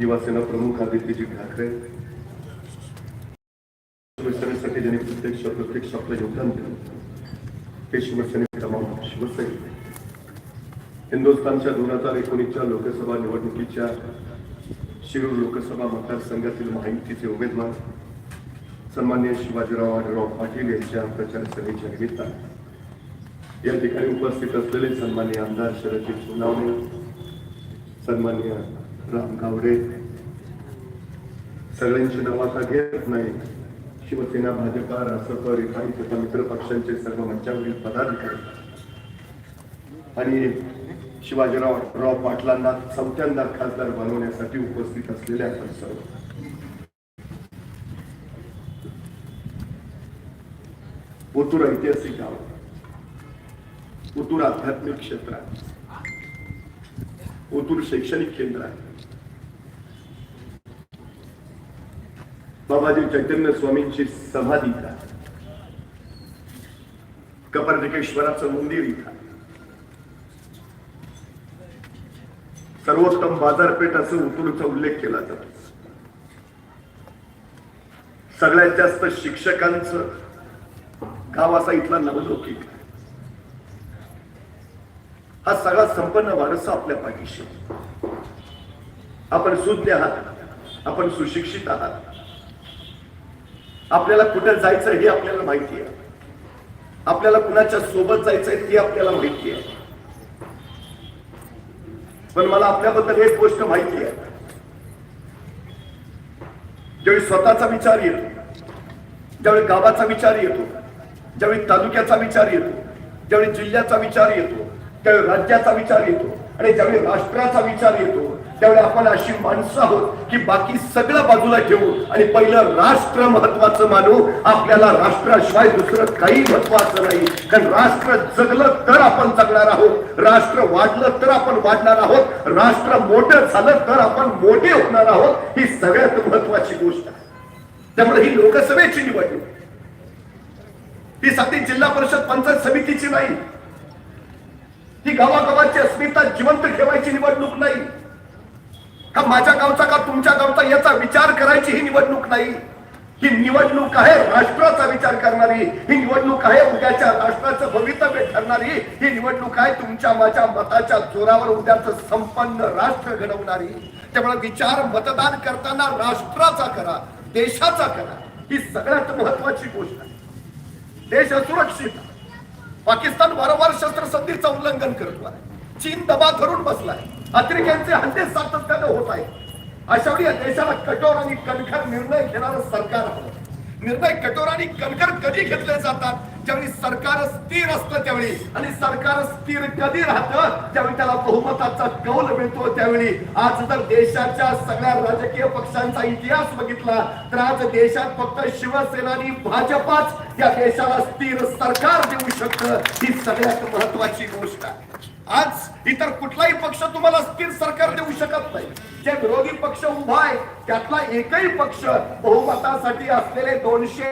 युवासेना प्रमुख आदित्यजी ठाकरे. शिवसेनेसाठी ज्यांनी प्रत्यक्ष प्रत्यक्ष आपलं योगदान दिलं ते शिवसेने तमाम शिवसैनिक. हिंदुस्थानच्या दोन हजार एकोणीसच्या लोकसभा निवडणुकीच्या शिरूर लोकसभा मतदारसंघातील महायुतीचे उमेदवार सन्मान्य शिवाजीराव आढळराव पाटील यांच्या प्रचार सभेच्या निमित्तानं. या ठिकाणी उपस्थित असलेले सन्मान्य आमदार शरदजी सोनावणे सन्मान्य राम गावडे सगळ्यांची नाव आता घेत नाही. शिवसेना भाजपा रासप रिपाई तथा मित्र पक्षांचे सर्व मंचावरील पदाधिकारी. आणि शिवाजीराव राव पाटलांना चौथ्यांदा खासदार बनवण्यासाठी उपस्थित असलेले आपण सर्व. ओतूर ऐतिहासिक गाव. ओतूर आध्यात्मिक क्षेत्र. आहे ओतूर शैक्षणिक केंद्र आहे. बाबाजी चैतन्य स्वामींची समाधी इथं कपर्णिकेश्वराचं मंदिर इथं सर्वोत्तम बाजारपेठ असं उतुरचा उल्लेख केला जातो. सगळ्यात जास्त शिक्षकांचं गाव असा इथला नवलौकिक. हा सगळा संपन्न वारसा आपल्या पाठीशी. आपण सुज्ञ आहात आपण सुशिक्षित आहात. आपल्याला कुठे जायचं हे आपल्याला माहिती आहे. आपल्याला कुणाच्या सोबत जायचंय ते आपल्याला माहिती आहे. पण मला आपल्याबद्दल एक गोष्ट माहिती आहे. ज्यावेळी स्वतःचा विचार येतो ज्यावेळी गावाचा विचार येतो ज्यावेळी तालुक्याचा विचार येतो ज्यावेळी जिल्ह्याचा विचार येतो त्यावेळी राज्याचा विचार येतो आणि ज्यावेळी राष्ट्राचा विचार येतो त्यावेळी आपण अशी माणसं आहोत की बाकी सगळं बाजूला ठेवू आणि पहिलं राष्ट्र महत्वाचं मानू. आपल्याला राष्ट्राशिवाय दुसरं काही महत्वाचं नाही. कारण राष्ट्र जगलं तर आपण जगणार आहोत. राष्ट्र वाढलं तर आपण वाढणार आहोत. राष्ट्र मोठं झालं तर आपण मोठे होणार आहोत. ही सगळ्यात महत्वाची गोष्ट आहे. त्यामुळे ही लोकसभेची निवडणूक. ती साठी जिल्हा परिषद पंचायत समितीची नाही. ही गावागावाची अस्मिता जिवंत ठेवायची निवडणूक नाही. का माझ्या गावचा का तुमच्या गावचा याचा विचार करायची ही निवडणूक नाही. ही निवडणूक आहे राष्ट्राचा विचार करणारी. ही निवडणूक आहे उद्याच्या राष्ट्राचं भवितव्य ठरणारी. ही निवडणूक आहे तुमच्या माझ्या मताच्या जोरावर उद्याचं संपन्न राष्ट्र घडवणारी. त्यामुळे विचार मतदान करताना राष्ट्राचा करा देशाचा करा. ही सगळ्यात महत्वाची गोष्ट आहे. देश असुरक्षित पाकिस्तान वारंवार शस्त्रसंधीचं उल्लंघन करतो आहे चीन दबा धरून बसलाय. अतिरेक्यांचे हल्ले सातत्यानं होत आहे अशा वेळी देशाला कठोर आणि कणखर निर्णय घेणारं सरकार हवं. निर्णय कठोर आणि कणखर कधी घेतले जातात? ज्यावेळी सरकार स्थिर असतं त्यावेळी. आणि सरकार स्थिर कधी राहतं? ज्यावेळी त्याला बहुमताचा कौल मिळतो त्यावेळी. आज जर देशाच्या सगळ्या राजकीय पक्षांचा इतिहास बघितला तर आज देशात फक्त शिवसेना आणि भाजपाच या देशाला स्थिर सरकार देऊ शकतं ही सगळ्यात महत्वाची गोष्ट आहे. आज इतर कुठलाही पक्ष तुम्हाला स्थिर सरकार देऊ शकत नाही. जे विरोधी पक्ष उभा आहे त्यातला एकही पक्ष बहुमतासाठी असलेले दोनशे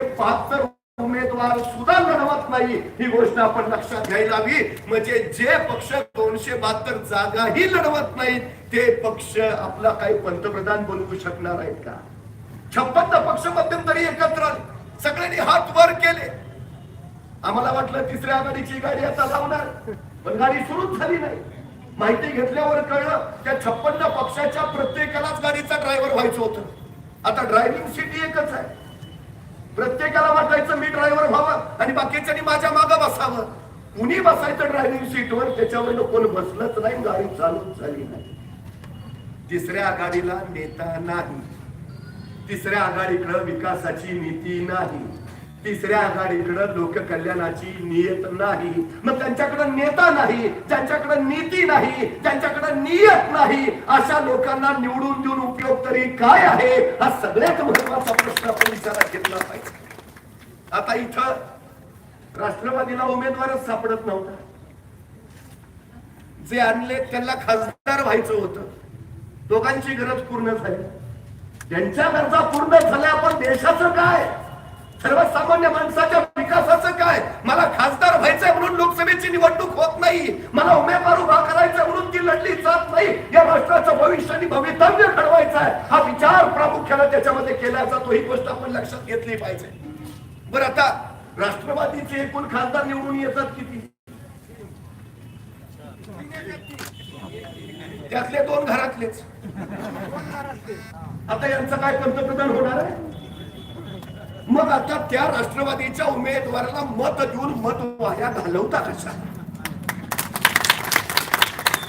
बहात्तर उमेदवार सुद्धा लढवत नाही. ही गोष्ट आपण लक्षात घ्यायला हवी. म्हणजे जे पक्ष दोनशे बहात्तर जागाही लढवत नाहीत ते पक्ष आपला काही पंतप्रधान बनवू शकणार आहेत का? छप्पन्न पक्ष मध्यंतरी एकत्र सगळ्यांनी हात वर केले. आम्हाला वाटलं तिसऱ्या आघाडीची गाडी आता लावणार. पण गाडी सुरूच झाली नाही. माहिती घेतल्यावर कळलं त्या छप्पन्न पक्षाच्या प्रत्येकालाच गाडीचा ड्रायव्हर व्हायचं होतं. आता ड्रायव्हिंग सीट एकच आहे. प्रत्येकाला वाटायचं मी ड्रायव्हर व्हावं आणि बाकीच्यांनी माझ्या मागं बसावं. कुणी बसायचं ड्रायव्हिंग सीटवर त्याच्यावर कोण बसलंच नाही गाडी चालूच झाली नाही. तिसऱ्या आघाडीला नेता नाही. तिसऱ्या आघाडीकडे विकासाची नीती नाही. तिसऱ्या आघाडीकडे लोककल्याणाची नियत नाही. मग त्यांच्याकडे नेता नाही ज्यांच्याकडे नीती नाही ज्यांच्याकडे नियत नाही अशा लोकांना निवडून देऊन उपयोग तरी काय आहे? हा सगळ्यात महत्त्वाचा प्रश्न आपण विचारात घेतला पाहिजे. आता इथं राष्ट्रवादीला उमेदवारच सापडत नव्हता. जे आणले त्यांना खासदार व्हायचं होतं. दोघांची गरज पूर्ण झाली. त्यांच्या गरजा पूर्ण झाल्या पण देशाचं काय? सर्वसामान्य माणसाच्या विकासाचं काय? मला खासदार व्हायचंय म्हणून लोकसभेची निवडणूक होत नाही. मला उमेदवार उभा करायचा म्हणून ती लढली जात नाही. या राष्ट्राचं भविष्य आणि भवितव्य घडवायचं आहे हा विचार प्रामुख्याने त्याच्यामध्ये केला जातो. ही गोष्ट आपण लक्षात घेतली पाहिजे. बरं आता राष्ट्रवादीचे एकूण खासदार निवडून येतात किती? त्यातले दोन घरातलेच. आता यांचं काय पंतप्रधान होणार आहे? मग आता त्या राष्ट्रवादीच्या उमेदवाराला मत देऊन मत वाया घालवता कशा?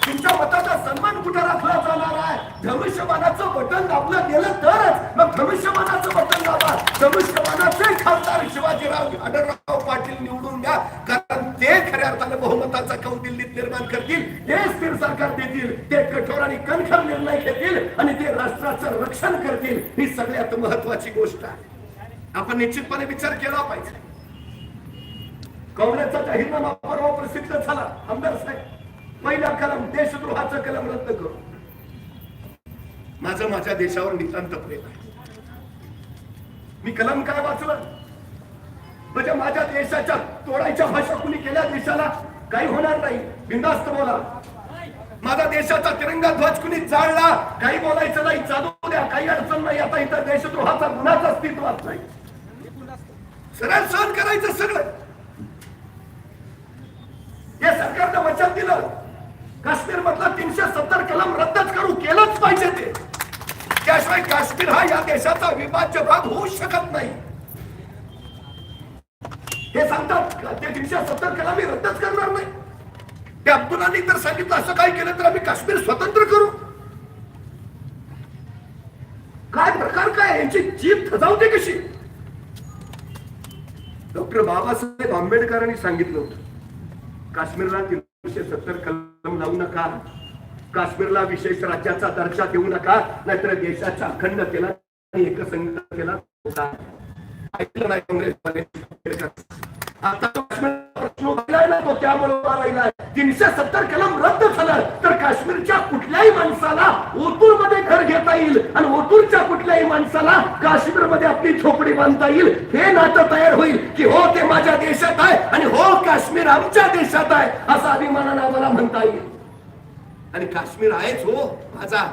तुमच्या मताचा सन्मान कुठे राखला जाणार आहे? धनुष्यबाणाचं बटन दाबलं गेलं तरच मग धनुष्यबाणाचं बटन दाबा. धनुष्यबाणाचे खासदार शिवाजीराव आढळराव पाटील निवडून द्या. कारण ते खऱ्या अर्थाने बहुमताचा कौल दिल्लीत निर्माण करतील. ते स्थिर सरकार देतील. ते कठोर आणि कणखर निर्णय घेतील. आणि ते राष्ट्राचं रक्षण करतील. ही सगळ्यात महत्वाची गोष्ट आहे. आपण निश्चितपणे विचार केला पाहिजे. काँग्रेसचा जाहीरनामा परवा प्रसिद्ध झाला आमदार साहेब. पहिला कलम देशद्रोहाचं कलम रद्द करू. माझं माझ्या देशावर नितांत प्रेम आहे. मी कलम काय वाचलं? म्हणजे माझ्या देशाच्या तोडायच्या भाषा कुणी केल्या देशाला काही होणार नाही. बिंदास्त बोला. माझा देशाचा तिरंगा ध्वज कुणी जाळला काही बोलायचं नाही चालू द्या काही अडचण नाही. आता इतर देशद्रोहाचा गुन्हाच अस्तित्वात नाही. सरळ सहन करायचं सगळं. हे सरकारनं वचन दिलं. काश्मीर मधला तीनशे सत्तर कलम रद्दच करू केलंच पाहिजे ते. त्याशिवाय काश्मीर हा या देशाचा विभाज्य भाग होऊ शकत नाही. हे सांगतात ते तीनशे सत्तर कलम मी रद्दच करणार नाही. ते अब्दुलांनी तर सांगितलं असं काय केलं तर आम्ही काश्मीर स्वतंत्र करू. काय प्रकार काय यांची जीभ थजावते कशी? डॉक्टर बाबासाहेब आंबेडकरांनी सांगितलं होतं काश्मीरला तीनशे सत्तर कलम लावू नका काश्मीरला विशेष राज्याचा दर्जा देऊ नका नाहीतर देशाच्या अखंडतेला आणि एकसंघतेला धोका ऐकलं नाही काँग्रेसमध्ये आता तो प्रश्न तो त्यामुळे उभा राहिला तीनशे सत्तर कलम रद्द झालं तर काश्मीरच्या कुठल्याही माणसाला ओतूरमध्ये घर घेता येईल आणि ओतूरच्या कुठल्याही माणसाला काश्मीरमध्ये आपली झोपडी बांधता येईल. हे नातं तयार होईल की हो ते माझ्या देशात आहे आणि हो काश्मीर आमच्या देशात आहे असा अभिमानानं आम्हाला म्हणता येईल. आणि काश्मीर आहेच हो माझा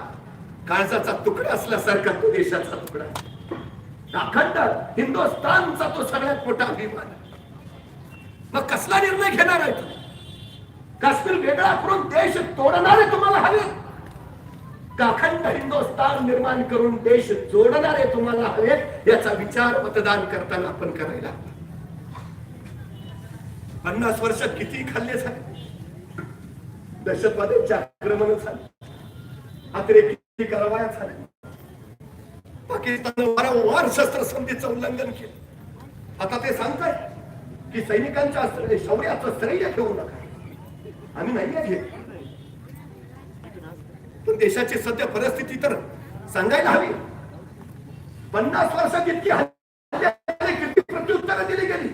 काळजाचा तुकडा असल्यासारखा तो देशाचा तुकडा अखंड हिंदुस्थानचा तो सगळ्यात मोठा अभिमान. आहे. मग कसला निर्णय घेणार आहे तुम्ही? काश्मीर वेगळा करून देश तोडणारे तुम्हाला हवे? का अखंड हिंदुस्थान निर्माण करून देश जोडणारे तुम्हाला हवे? याचा विचार मतदान करताना आपण करायला पन्नास वर्ष किती खाल्ले झाले? दहशतवाद्यांचे आक्रमण झाले. अतिरेकी कारवाया झाल्या. पाकिस्ताननं वारंवार शस्त्रसंधीचं उल्लंघन केलं. आता ते सांगताय की सैनिकांच्या शौर्याचं श्रेय घेऊ नका. आम्ही नाही घेत. पण देशाची सध्या परिस्थिती तर सांगायला हवी. पन्नास वर्ष इतकी किती प्रत्युत्तरं दिली गेली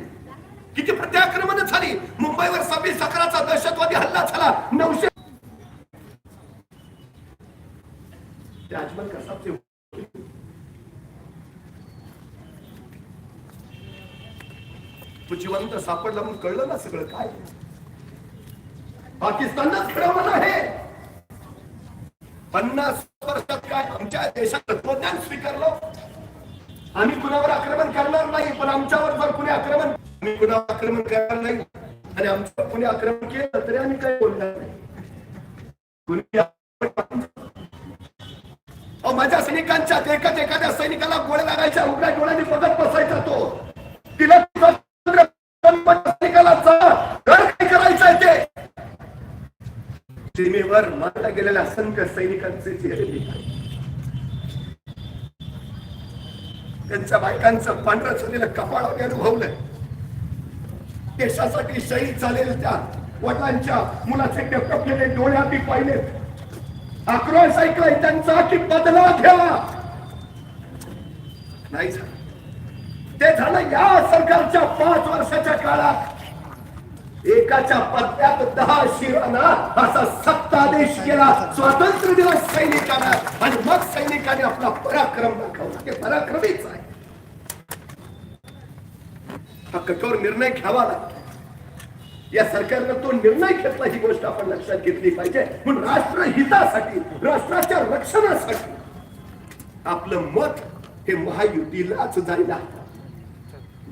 किती प्रत्याक्रमण झाली मुंबईवर सव्वीस अकराचा दहशतवादी हल्ला झाला नऊशे ते अजमल कसाबचे तो जिवंत सापडला म्हणून कळलं ना सगळं काय पाकिस्तानच खेळवलं आहे. पन्नास वर्षात काय आमच्या देशात तत्वज्ञान स्वीकारलं? आम्ही कुणावर आक्रमण करणार नाही पण आमच्यावर जर कुणी आक्रमण आम्ही कुणावर आक्रमण करणार नाही आणि आमच्यावर कुणी आक्रमण केलं तरी आम्ही काही बोलणार नाही. माझ्या सैनिकांच्या एकाच एखाद्या सैनिकाला गोळ्या लागायच्या उघड्या डोळ्यांनी बघत बसायचा तो. तिला सीमेवर मारल्या गेलेल्या असंख्य सैनिकांचे चेहरे त्यांच्या बायकांचं पांढरं झालेलं कपाळ वगैरे अनुभवलंय देशासाठी शहीद झालेल्या त्या वडिलांच्या मुलाचे टपटपलेले डोळे आम्ही पाहिलेत आक्रोश ऐकलाय त्यांचा की बदला घ्यावा नाही झालं. ते झालं या सरकारच्या पाच वर्षाच्या काळात. एकाच्या पत्त्यात दहा शिरांना असा सत्तादेश केला स्वातंत्र्य दिवस सैनिकांना आणि मग सैनिकांनी आपला पराक्रम दाखवला. ते पराक्रमीच आहे. कठोर निर्णय घ्यावा लागतो. या सरकारनं तो निर्णय घेतला ही गोष्ट आपण लक्षात घेतली पाहिजे. म्हणून राष्ट्रहितासाठी राष्ट्राच्या रक्षणासाठी आपलं मत हे महायुतीलाच जायला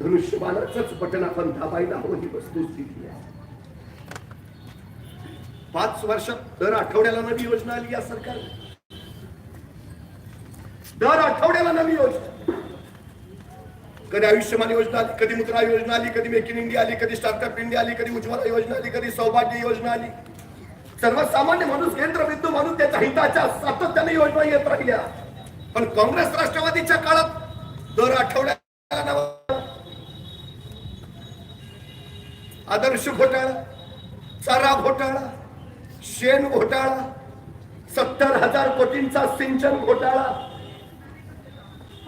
धनुष्यबाणाच बटन आपण दाबायला हवं ही वस्तुस्थिती आहे. पाच वर्षात दर आठवड्याला नवी योजना आली या सरकार दर आठवड्याला नवी योजना. कधी आयुष्यमान योजना आली कधी मुद्रा योजना आली कधी मेक इन इंडिया आली कधी स्टार्टअप इंडिया आली कधी उज्ज्वला योजना आली कधी सौभाग्य योजना आली. सर्वसामान्य माणूस केंद्रबिंदू माणूस त्याच्या हिताच्या सातत्याने योजना येत राहिल्या. पण काँग्रेस राष्ट्रवादीच्या काळात दर आठवड्याला आदर्श घोटाळा चारा घोटाळा शेण घोटाळा सत्तर हजार कोटींचा सिंचन घोटाळा.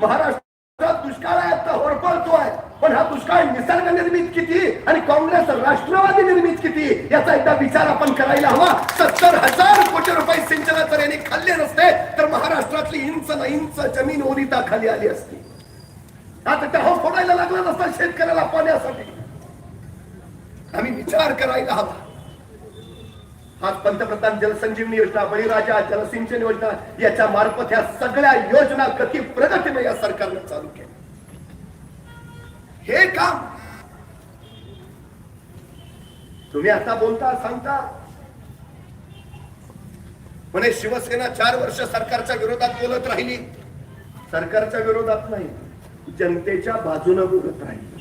महाराष्ट्रात दुष्काळ आहे आता होरपळतोय. पण हा दुष्काळ निसर्ग निर्मित किती आणि काँग्रेस राष्ट्रवादी निर्मित किती याचा एकदा विचार आपण करायला हवा. सत्तर हजार कोटी रुपये सिंचना तर यांनी खाल्ले नसते तर महाराष्ट्रातली इंच न इंच जमीन ओरिता खाली आली असती. आता त्या हो फोडायला लागला नसता शेतकऱ्याला पाण्यासाठी. आम्ही विचार करायला हवा. आज पंतप्रधान जलसंजीवनी योजना बळीराजा जलसिंचन योजना याच्या मार्फत ह्या सगळ्या योजना कधी प्रगतीने या सरकारने चालू केल्या. हे काम तुम्ही आता बोलता सांगता? म्हणे शिवसेना चार वर्ष सरकारच्या विरोधात बोलत राहिली. सरकारच्या विरोधात नाही जनतेच्या बाजूने बोलत राहिली.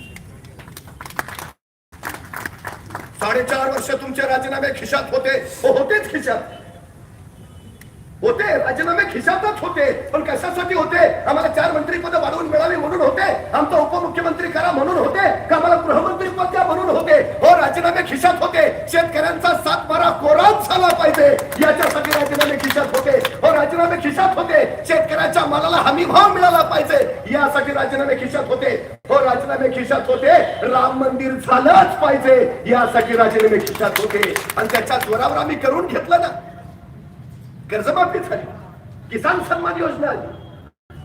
साडेचार वर्ष तुमचे राजीनामे खिशात होते. हो होतेच खिशात. होते राजीनामे खिशातच होते. पण कशासाठी होते? आम्हाला चार मंत्री पद वाढवून मिळावी म्हणून होते. आमचा उपमुख्यमंत्री करा म्हणून होते. का आम्हाला गृहमंत्री पद द्या म्हणून होते? हो राजीनामे खिशात होते. शेतकऱ्यांचा सात बारा कोराच झाला पाहिजे. याच्यासाठी राजीनामे खिशात होते. हो राजीनामे खिशात होते. शेतकऱ्याच्या मालाला हमी भाव मिळाला पाहिजे. यासाठी राजीनामे खिशात होते. हो राजीनामे खिशात होते. राम मंदिर झालंच पाहिजे. यासाठी राजीनामे खिशात होते. आणि त्याच्या जोरावर आम्ही करून घेतलं ना. कर्जमाफी झाली. किसान सन्मान योजना आली.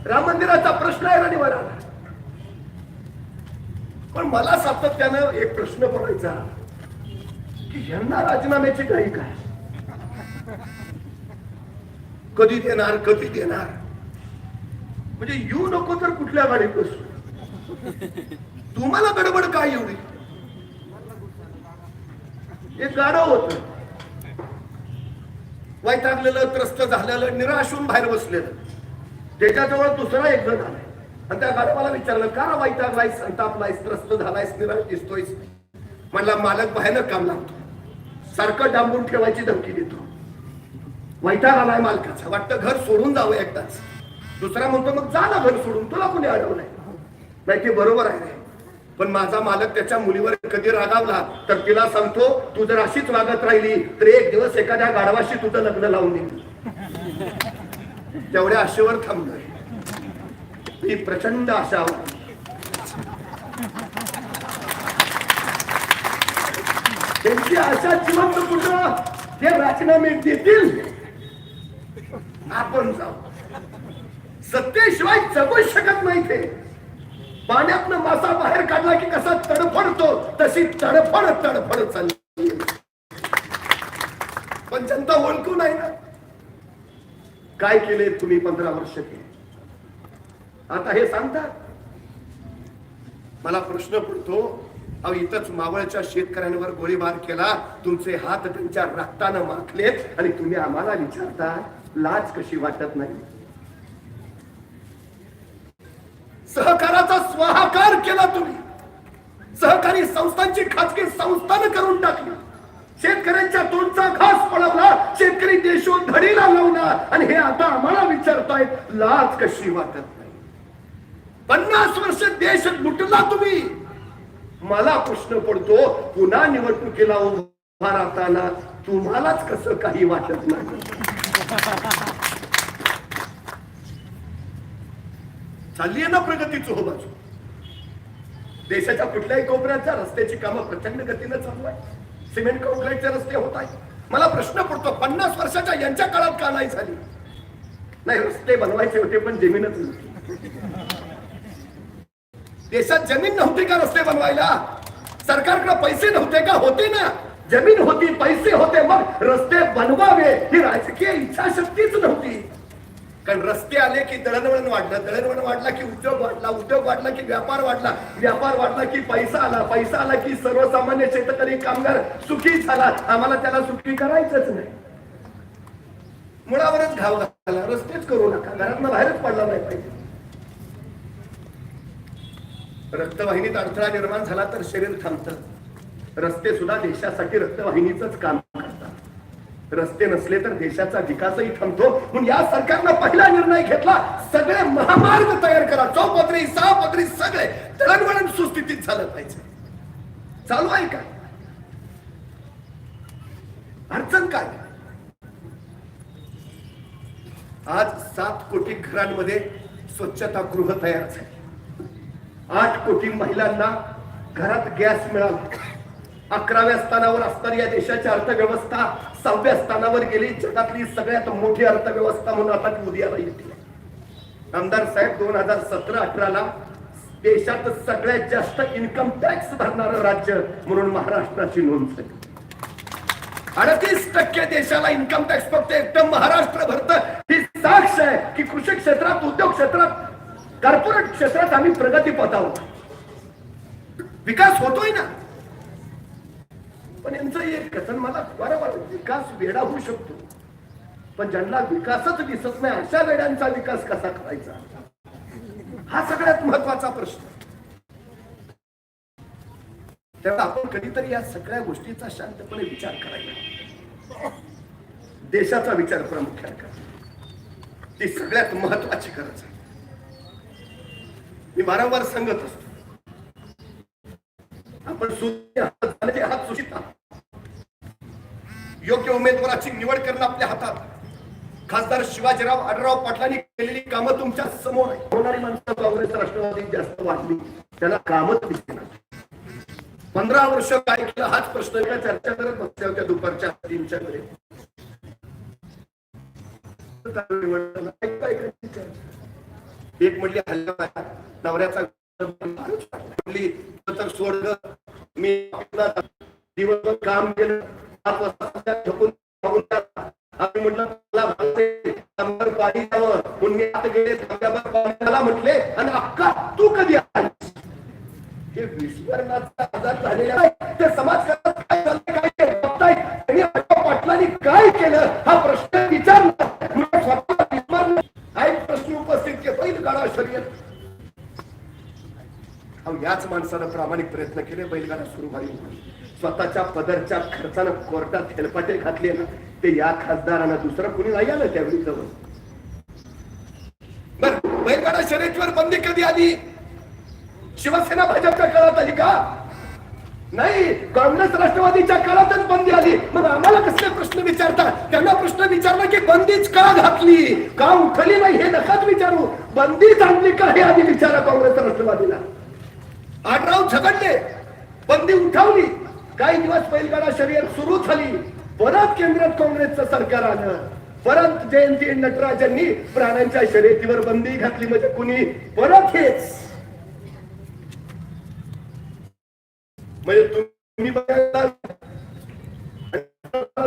राम मंदिराचा प्रश्न आहे आणि निवारा पण मला सातत्यानं एक प्रश्न पडायचा की यांना राजीनाम्याची काही काय? कधी देणार कधी देणार? म्हणजे येऊ नको तर कुठल्या गाडीत बसू? तुम्हाला गडबड काय एवढी? हे गाडं होत. वैतागलेलं त्रस्त झालेलं निराशून बाहेर बसलेलं. त्याच्याजवळ दुसरा एक जण आलाय आणि त्या गाडी मला विचारलं का रे वैतागलायस संतापलायस त्रस्त झालायस निराश दिसतोयस? म्हणला मालक बाहेर काम लागतो. सारखं डांबून ठेवायची धमकी देतो. वैताग आलाय मालकाचा. वाटतं घर सोडून जावं एकदाच. दुसरा म्हणतो मग जा ना घर सोडून. तुला कोणी अडवलंय? नाही ते बरोबर आहे पण माझा मालक त्याच्या मुलीवर कधी रागावला तर तिला सांगतो तू जर अशीच वागत राहिली तर एक दिवस एखाद्या गाढवाशी तुझं लग्न लावून देईल तेवढ्या आशेवर थांबलोय. ही प्रचंड आशा होती. त्यांची आशा जिवंत कुठं? ते राजीनामे देतील. आपण जाऊ. सत्तेशिवाय जगू शकत नाही ते. पाण्यातनं मासा बाहेर काढला की कसा तडफडतो तशी तडफड तडफड चालली. पण जनता ओळखू नाही ना. काय केले तुम्ही पंधरा वर्ष केले? आता हे सांगता? मला प्रश्न पडतो अहो इथंच मावळच्या शेतकऱ्यांवर गोळीबार केला तुमचे हात त्यांच्या रक्तानं माखलेत आणि तुम्ही आम्हाला विचारता लाज कशी वाटत नाही? सहकाराचा स्वाहाकार केला तुम्ही. सहकारी संस्थांची खाजगी संस्थान करून टाकली. शेतकऱ्यांच्या तोंडचा घास पळवला शेतकरी देशोधडीला लावला. आणि हे आता आम्हाला विचारतायत लाज कशी वाटत नाही. पन्नास वर्ष देश लुटला तुम्ही. मला प्रश्न पडतो पुन्हा निवडणुकीला उभा राहताना तुम्हालाच कसं काही वाटत नाही? चालली आहे ना प्रगतीच हो बाजू देशाच्या कुठल्याही कोपऱ्याच्या रस्त्याची कामं प्रचंड गतीनं चालू आहे सिमेंट काँक्रीटचे रस्ते होत आहे मला प्रश्न पडतो पन्नास वर्षाच्या यांच्या काळात का नाही झाली? नाही रस्ते बनवायचे होते पण जमीनच नव्हती. देशात जमीन नव्हती का रस्ते बनवायला? सरकारकडे पैसे नव्हते का? होते ना. जमीन होती पैसे होते मग रस्ते बनवावे ही राजकीय इच्छाशक्तीच नव्हती. कारण रस्ते आले की दळणवळण वाढलं दळणवळण वाढला की उद्योग वाढला उद्योग वाढला की व्यापार वाढला व्यापार वाढला की पैसा आला पैसा आला की सर्वसामान्य शेतकरी कामगार सुखी झाला. आम्हाला त्याला सुखी करायचंच नाही. मुळावरच घाव घाला रस्तेच करू नका घरातनं बाहेरच पडला नाही पाहिजे. रक्तवाहिनीत अडथळा निर्माण झाला तर शरीर थांबतं. रस्ते सुद्धा देशासाठी रक्तवाहिनीच काम रस्ते नसले तर देशाचा विकासही थांबतो. म्हणून या सरकारनं पहिला निर्णय घेतला सगळे महामार्ग तयार करा. चौपदरी सहापदरी सगळे दळणवळण सुस्थितीत झालं पाहिजे. चालू आहे का? अडचण काय? आज सात कोटी घरांमध्ये स्वच्छता गृह तयार झाली. आठ कोटी महिलांना घरात गॅस मिळाला. अकराव्या स्थानावर असणारी या देशाची अर्थव्यवस्था सहाव्या स्थानावर गेली. जगातली सगळ्यात मोठी अर्थव्यवस्था म्हणून आता ती उदयाला येते. आमदार साहेब दोन हजार सतरा अठराला देशात सगळ्यात जास्त इन्कम टॅक्स भरणारं राज्य म्हणून महाराष्ट्राची नोंद झाली. अडतीस टक्के देशाला इन्कम टॅक्स फक्त एकदम महाराष्ट्र भरत. ही साक्ष आहे की कृषी क्षेत्रात उद्योग क्षेत्रात कॉर्पोरेट क्षेत्रात आम्ही प्रगती पथावतो विकास होतोय ना? पण यांचं एक कथन मला बरोबर विकास वेडा होऊ शकतो. पण ज्यांना विकासच दिसत नाही अशा वेड्यांचा विकास कसा करायचा? हा सगळ्यात महत्त्वाचा प्रश्न. तेव्हा आपण कधीतरी या सगळ्या गोष्टीचा शांतपणे विचार करायला देशाचा विचार प्रामुख्याने करा. ती सगळ्यात महत्वाची गरज आहे. मी वारंवार सांगत असतो. आपण सूर्य हात सुशित योग्य उमेदवाराची निवड करणं आपल्या हातात. खासदार शिवाजीराव आडराव पाटलांनी केलेली कामं तुमच्यासमोर होणारी माणसं काँग्रेस राष्ट्रवादी जास्त वाटली त्याला कामच दिसेना पंधरा वर्ष काय केलं हाच प्रश्न एका चर्चा करत बसल्या होत्या दुपारच्या तीनच्या कडे एक म्हणली हल्ला नवऱ्याचा म्हटली तर स्वर्ग. मी दिवसभर काम केलं. पाच वाजता झोपून आम्ही म्हटलं मला पाणी द्यावं म्हणून मी गेले पाणी म्हटले आणि अक्का तू कधी आलीस हे विस्मरणाचा आजार झालेला आहे ते प्रामाणिक प्रयत्न केले बैलगाडा सुरू व्हावी स्वतःच्या पदरच्या खर्चानं कोर्टात हेलपाटे घातले ना ते या खासदारांना दुसरं कुणी नाही आलं त्यावेळी जवळ. बर बैलगाडा शर्यतीवर बंदी कधी आली? शिवसेना भाजपच्या काळात आली का? नाही काँग्रेस राष्ट्रवादीच्या काळातच बंदी आली. मग आम्हाला कसले प्रश्न विचारतात? त्यांना प्रश्न विचारला की बंदीच का घातली? का उठली नाही हे नकाच विचारू. बंदीच आणली का हे आधी विचारा काँग्रेस राष्ट्रवादीला. आडराव झगडले बंदी उठवली. काही दिवस बैलगाडा शर्यत सुरू झाली. परत केंद्रात काँग्रेसचं सरकार आलं. परत जयंती नटराजांनी प्राण्यांच्या शर्यतीवर बंदी घातली म्हणजे कुणी? परत हेच. म्हणजे तुम्ही विचारायची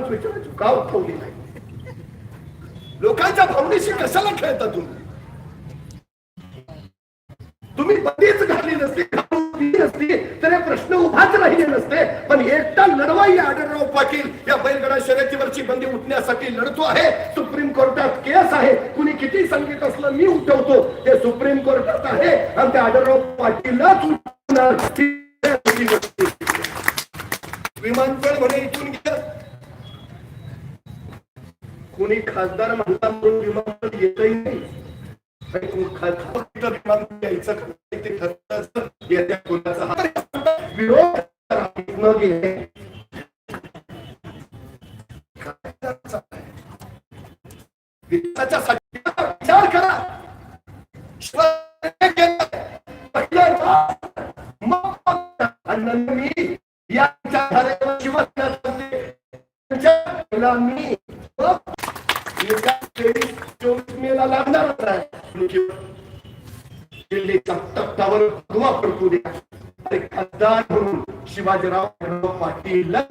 विचारायचो का उठवली नाही? लोकांच्या भावनेशी कशाला खेळता तुम्ही? तर हे प्रश्न उभाच राहिले नसते. पण एकटा लढवाई आढळराव पाटील या बैलगडा शर्यतीवरची बंदी उठण्यासाठी लढतो आहे. सुप्रीम कोर्टात केस आहे. कुणी किती सांगित असलं मी उठवतो. ते सुप्रीम कोर्टात आहे. आणि ते आढळराव पाटीलच विमानतळ म्हणे इथून गेलं कोणी खासदार म्हणता म्हणून विमानतळ येतही नाही. खासदार विमानतळ यायचं ते ठरतं येत्या कोणाचा हात न म्हणून शिवाजीराव आढळराव पाटीलला